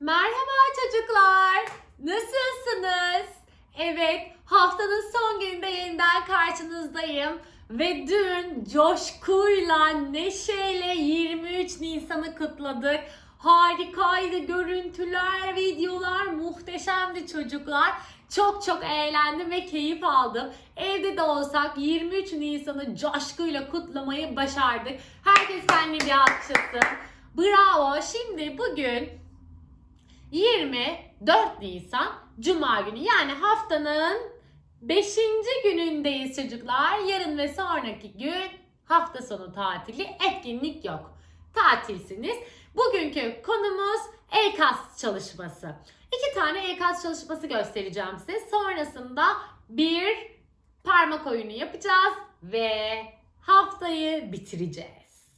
Merhaba çocuklar. Nasılsınız? Evet, haftanın son gününde yeniden karşınızdayım. Ve dün coşkuyla, neşeyle 23 Nisan'ı kutladık. Harikaydı görüntüler, videolar muhteşemdi çocuklar. Çok çok eğlendim ve keyif aldım. Evde de olsak 23 Nisan'ı coşkuyla kutlamayı başardık. Herkes kendine bir alkışlasın. Bravo. Şimdi bugün 24 Nisan Cuma günü yani haftanın 5. günündeyiz çocuklar. Yarın ve sonraki gün hafta sonu tatili etkinlik yok. Tatilsiniz. Bugünkü konumuz EKAS çalışması. İki tane EKAS çalışması göstereceğim size. Sonrasında bir parmak oyunu yapacağız ve haftayı bitireceğiz.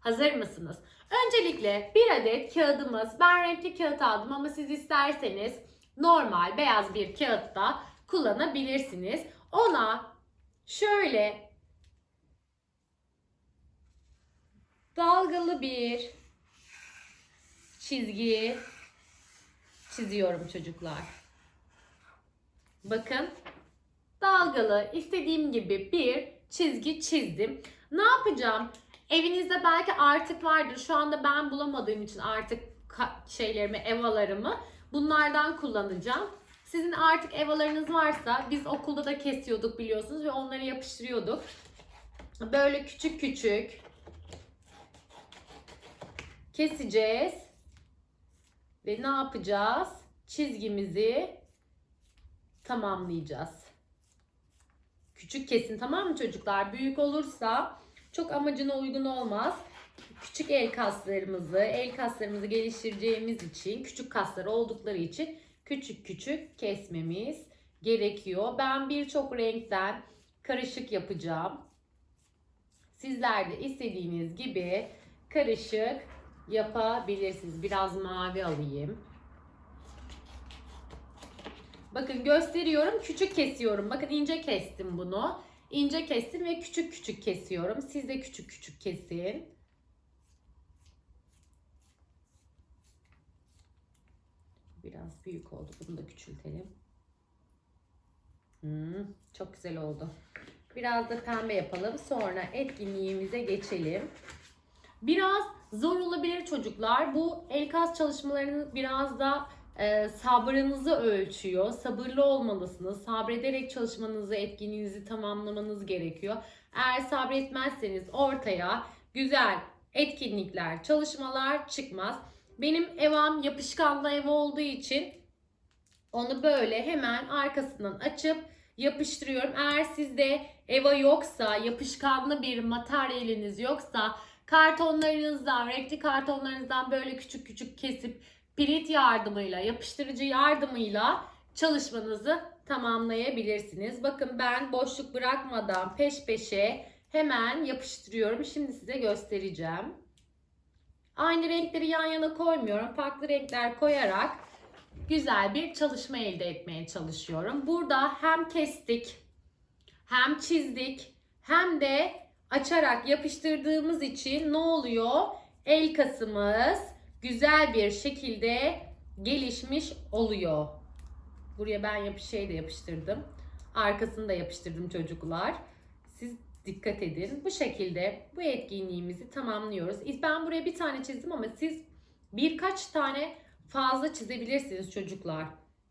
Hazır mısınız? Öncelikle bir adet kağıdımız. Ben renkli kağıt aldım ama siz isterseniz normal beyaz bir kağıtta kullanabilirsiniz. Ona şöyle dalgalı bir çizgi çiziyorum çocuklar. Bakın dalgalı istediğim gibi bir çizgi çizdim. Ne yapacağım? Evinizde belki artık vardır. Şu anda ben bulamadığım için artık şeylerimi, evalarımı bunlardan kullanacağım. Sizin artık evalarınız varsa biz okulda da kesiyorduk biliyorsunuz ve onları yapıştırıyorduk. Böyle küçük küçük keseceğiz. Ve ne yapacağız? Çizgimizi tamamlayacağız. Küçük kesin tamam mı çocuklar? Büyük olursa çok amacına uygun olmaz. Küçük el kaslarımızı, el kaslarımızı geliştireceğimiz için, küçük kaslar oldukları için küçük küçük kesmemiz gerekiyor. Ben birçok renkten karışık yapacağım. Sizler de istediğiniz gibi karışık yapabilirsiniz. Biraz mavi alayım. Bakın gösteriyorum. Küçük kesiyorum. Bakın ince kestim bunu. İnce kestim ve küçük küçük kesiyorum. Siz de küçük küçük kesin. Biraz büyük oldu. Bunu da küçültelim. Hmm, çok güzel oldu. Biraz da pembe yapalım. Sonra etkinliğimize geçelim. Biraz zor olabilir çocuklar. Bu el kas çalışmalarını biraz da e, sabrınızı ölçüyor. Sabırlı olmalısınız. Sabrederek çalışmanızı, etkinliğinizi tamamlamanız gerekiyor. Eğer sabretmezseniz ortaya güzel etkinlikler, çalışmalar çıkmaz. Benim evam yapışkanlı ev olduğu için onu böyle hemen arkasından açıp yapıştırıyorum. Eğer sizde eva yoksa, yapışkanlı bir materyaliniz yoksa kartonlarınızdan, renkli kartonlarınızdan böyle küçük küçük kesip pirit yardımıyla, yapıştırıcı yardımıyla çalışmanızı tamamlayabilirsiniz. Bakın ben boşluk bırakmadan peş peşe hemen yapıştırıyorum. Şimdi size göstereceğim. Aynı renkleri yan yana koymuyorum. Farklı renkler koyarak güzel bir çalışma elde etmeye çalışıyorum. Burada hem kestik, hem çizdik, hem de açarak yapıştırdığımız için ne oluyor? El kasımız güzel bir şekilde gelişmiş oluyor. Buraya ben yapış şey de yapıştırdım. Arkasını da yapıştırdım çocuklar. Siz dikkat edin. Bu şekilde bu etkinliğimizi tamamlıyoruz. Ben buraya bir tane çizdim ama siz birkaç tane fazla çizebilirsiniz çocuklar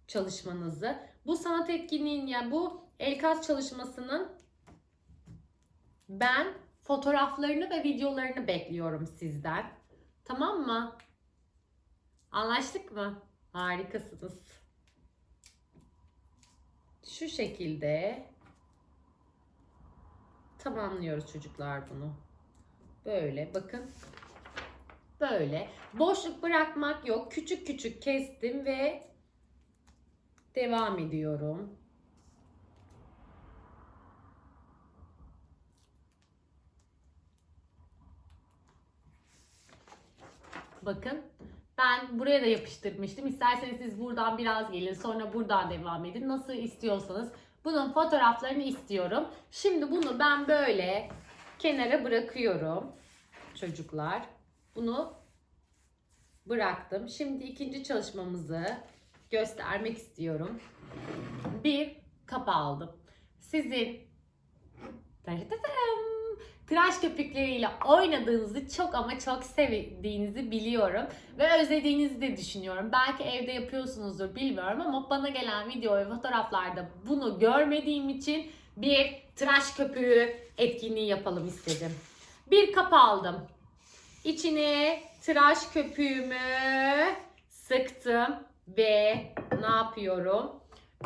çalışmanızı. Bu sanat etkinliğinin yani bu el kas çalışmasının ben fotoğraflarını ve videolarını bekliyorum sizden. Tamam mı? Anlaştık mı? Harikasınız. Şu şekilde tamamlıyoruz çocuklar bunu. Böyle bakın. Böyle. Boşluk bırakmak yok. Küçük küçük kestim ve devam ediyorum. Bakın ben buraya da yapıştırmıştım. İsterseniz siz buradan biraz gelin sonra buradan devam edin. Nasıl istiyorsanız bunun fotoğraflarını istiyorum. Şimdi bunu ben böyle kenara bırakıyorum çocuklar. Bunu bıraktım. Şimdi ikinci çalışmamızı göstermek istiyorum. Bir kap aldım. Sizin Tadadam! Tıraş köpükleriyle oynadığınızı çok ama çok sevdiğinizi biliyorum ve özlediğinizi de düşünüyorum. Belki evde yapıyorsunuzdur bilmiyorum ama bana gelen video ve fotoğraflarda bunu görmediğim için bir tıraş köpüğü etkinliği yapalım istedim. Bir kap aldım. İçine tıraş köpüğümü sıktım ve ne yapıyorum?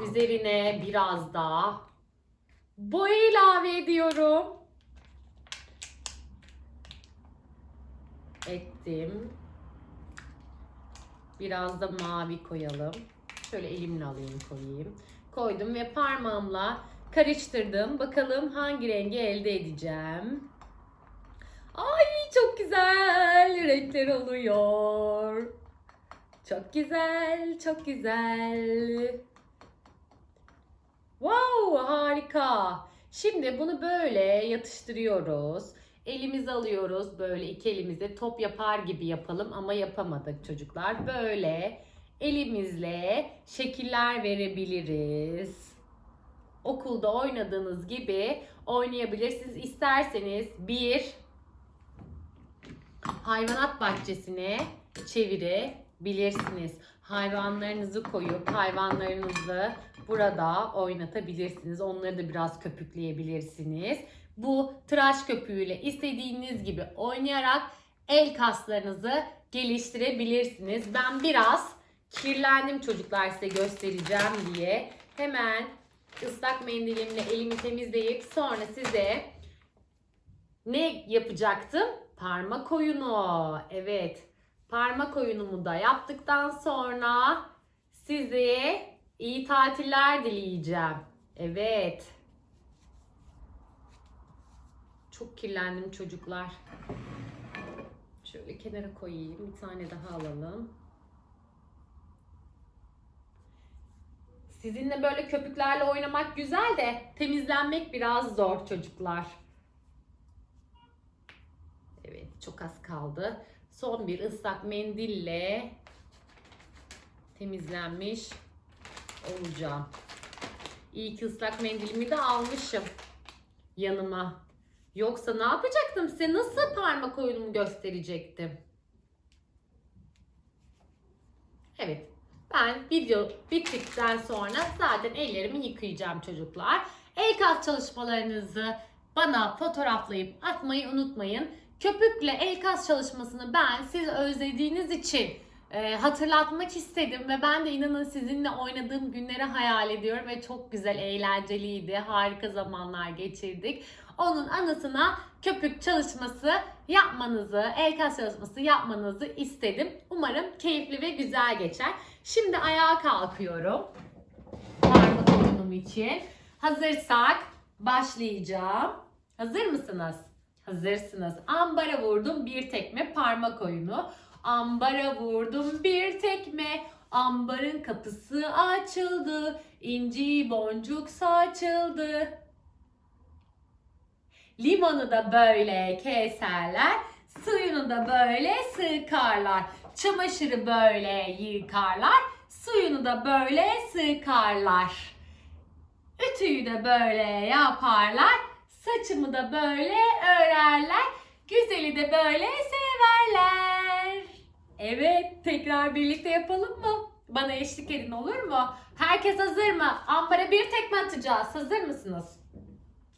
Üzerine biraz daha boya ilave ediyorum. Ettim. Biraz da mavi koyalım. Şöyle elimle alayım koyayım. Koydum ve parmağımla karıştırdım. Bakalım hangi rengi elde edeceğim. Ay çok güzel renkler oluyor. Çok güzel, çok güzel. Wow, harika. Şimdi bunu böyle yatıştırıyoruz. Elimizi alıyoruz böyle iki elimizle top yapar gibi yapalım ama yapamadık çocuklar. Böyle elimizle şekiller verebiliriz. Okulda oynadığınız gibi oynayabilirsiniz. İsterseniz bir hayvanat bahçesine çevirebilirsiniz. Hayvanlarınızı koyup hayvanlarınızı burada oynatabilirsiniz. Onları da biraz köpükleyebilirsiniz. Bu tıraş köpüğüyle istediğiniz gibi oynayarak el kaslarınızı geliştirebilirsiniz. Ben biraz kirlendim çocuklar size göstereceğim diye. Hemen ıslak mendilimle elimi temizleyip sonra size ne yapacaktım? Parmak oyunu. Evet. Parmak oyunumu da yaptıktan sonra size iyi tatiller dileyeceğim. Evet. Çok kirlendim çocuklar. Şöyle kenara koyayım. Bir tane daha alalım. Sizinle böyle köpüklerle oynamak güzel de temizlenmek biraz zor çocuklar. Evet çok az kaldı. Son bir ıslak mendille temizlenmiş olacağım. İyi ki ıslak mendilimi de almışım yanıma. Yoksa ne yapacaktım size? Nasıl parmak oyunumu gösterecektim? Evet. Ben video bittikten sonra zaten ellerimi yıkayacağım çocuklar. El kas çalışmalarınızı bana fotoğraflayıp atmayı unutmayın. Köpükle el kas çalışmasını ben siz özlediğiniz için e, hatırlatmak istedim ve ben de inanın sizinle oynadığım günleri hayal ediyorum ve çok güzel, eğlenceliydi. Harika zamanlar geçirdik. Onun anısına köpük çalışması yapmanızı, el kas çalışması yapmanızı istedim. Umarım keyifli ve güzel geçer. Şimdi ayağa kalkıyorum. Parmak oyunum için. Hazırsak başlayacağım. Hazır mısınız? Hazırsınız. Ambara vurdum bir tekme parmak oyunu. Ambara vurdum bir tekme. Ambarın kapısı açıldı. İnci boncuk saçıldı. Limonu da böyle keserler. Suyunu da böyle sıkarlar. Çamaşırı böyle yıkarlar. Suyunu da böyle sıkarlar. Ütüyü de böyle yaparlar. Saçımı da böyle örerler. Güzeli de böyle severler. Evet, tekrar birlikte yapalım mı? Bana eşlik edin olur mu? Herkes hazır mı? Ambara bir tekme atacağız. Hazır mısınız?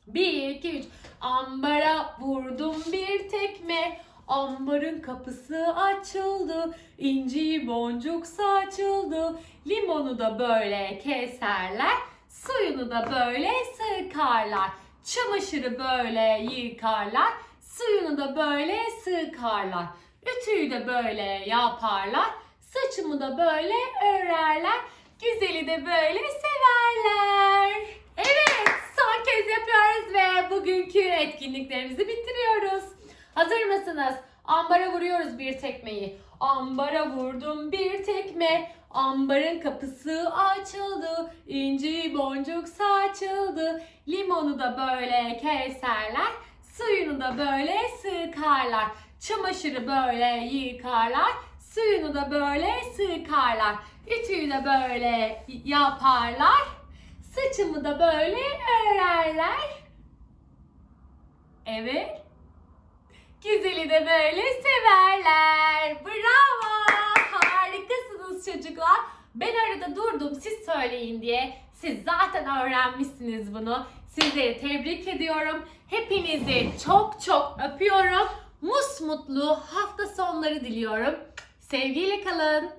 1, 2, 3. Ambara vurdum bir tekme. Ambarın kapısı açıldı. İnci boncuk saçıldı. Limonu da böyle keserler. Suyunu da böyle sıkarlar. Çamaşırı böyle yıkarlar. Suyunu da böyle sıkarlar. Ütüyü de böyle yaparlar. Saçımı da böyle örerler. Güzeli de böyle severler. Evet son kez yapıyoruz ve bugünkü etkinliklerimizi bitiriyoruz. Hazır mısınız? Ambara vuruyoruz bir tekmeyi. Ambara vurdum bir tekme. Ambarın kapısı açıldı. İnci boncuk saçıldı. Limonu da böyle keserler. Suyunu da böyle sıkarlar. Çamaşırı böyle yıkarlar. Suyunu da böyle sıkarlar. Ütüyü de böyle yaparlar. Saçımı da böyle örerler. Evet. Güzeli de böyle severler. Bravo. Harikasınız çocuklar. Ben arada durdum siz söyleyin diye. Siz zaten öğrenmişsiniz bunu. Sizleri tebrik ediyorum. Hepinizi çok çok öpüyorum. Musmutlu hafta sonları diliyorum. Sevgiyle kalın.